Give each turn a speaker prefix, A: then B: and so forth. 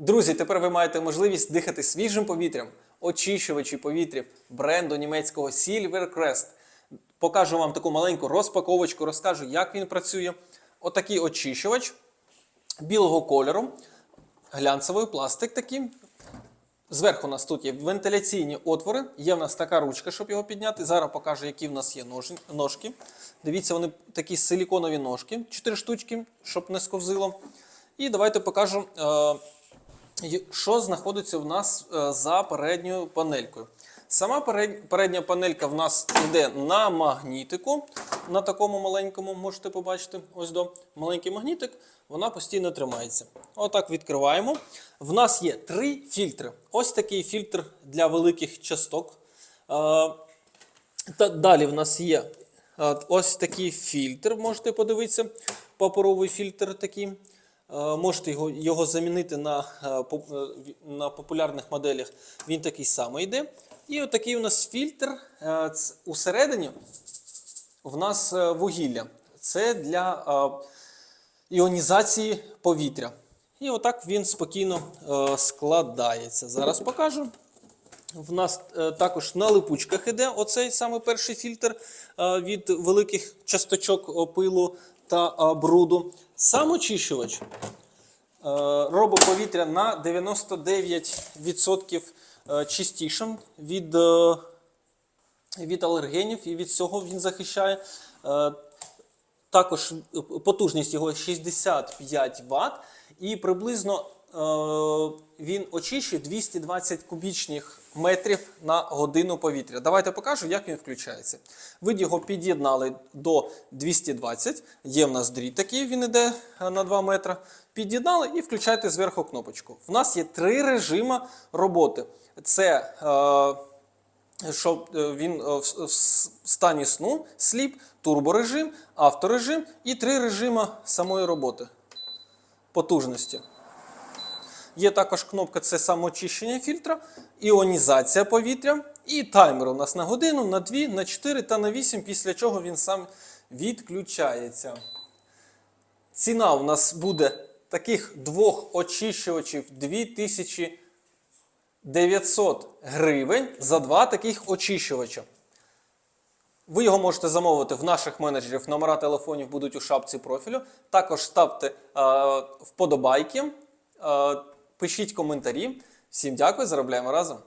A: Друзі, тепер ви маєте можливість дихати свіжим повітрям, очищувачі повітря бренду німецького Silvercrest. Покажу вам таку маленьку розпаковочку, розкажу, як він працює. Отакий очищувач білого кольору, глянцевий пластик такий. Зверху у нас тут є вентиляційні отвори. Є в нас така ручка, щоб його підняти. Зараз покажу, які в нас є ножки. Дивіться, вони такі силіконові ножки, 4 штучки, щоб не сковзило. І давайте покажу, е, що знаходиться в нас е, за передньою панелькою. Сама передня панелька в нас йде на магнітику, на такому маленькому, можете побачити, ось до маленький магнітик, вона постійно тримається. Отак відкриваємо. В нас є три фільтри. Ось такий фільтр для великих часток. Е, далі в нас є е, ось такий фільтр, можете подивитися, паперовий фільтр такий. Е, Можете його, його замінити на, е, е, на популярних моделях. Він такий самий йде. І отакий у нас фільтр. Усередині в нас вугілля. Це для іонізації повітря. І отак він спокійно складається. Зараз покажу. В нас також на липучках іде оцей саме перший фільтр від великих часточок пилу та бруду. Сам очищувач е, робить повітря на 99% е, чистішим від, е, від алергенів і від всього він захищає. Також потужність його 65 Вт, і приблизно він очищує 220 кубічних метрів на годину повітря. Давайте покажу, як він включається. Ви його під'єднали до 220, є в нас дріт такий, він іде е, на 2 метри. Під'єднали і включайте зверху кнопочку. В нас є три режими роботи. Це е, що е, він е, в стані сну, сліп, турборежим, авторежим і три режими самої роботи потужності. Є також кнопка це самоочищення фільтра, іонізація повітря і таймер у нас на годину, на 2, на 4 та на 8, після чого він сам відключається. Ціна у нас буде таких двох очищувачів 2000 900 гривень за два таких очищувача. Ви його можете замовити в наших менеджерів. Номера телефонів будуть у шапці профілю. Також ставте е, вподобайки, е, пишіть коментарі. Всім дякую, заробляємо разом.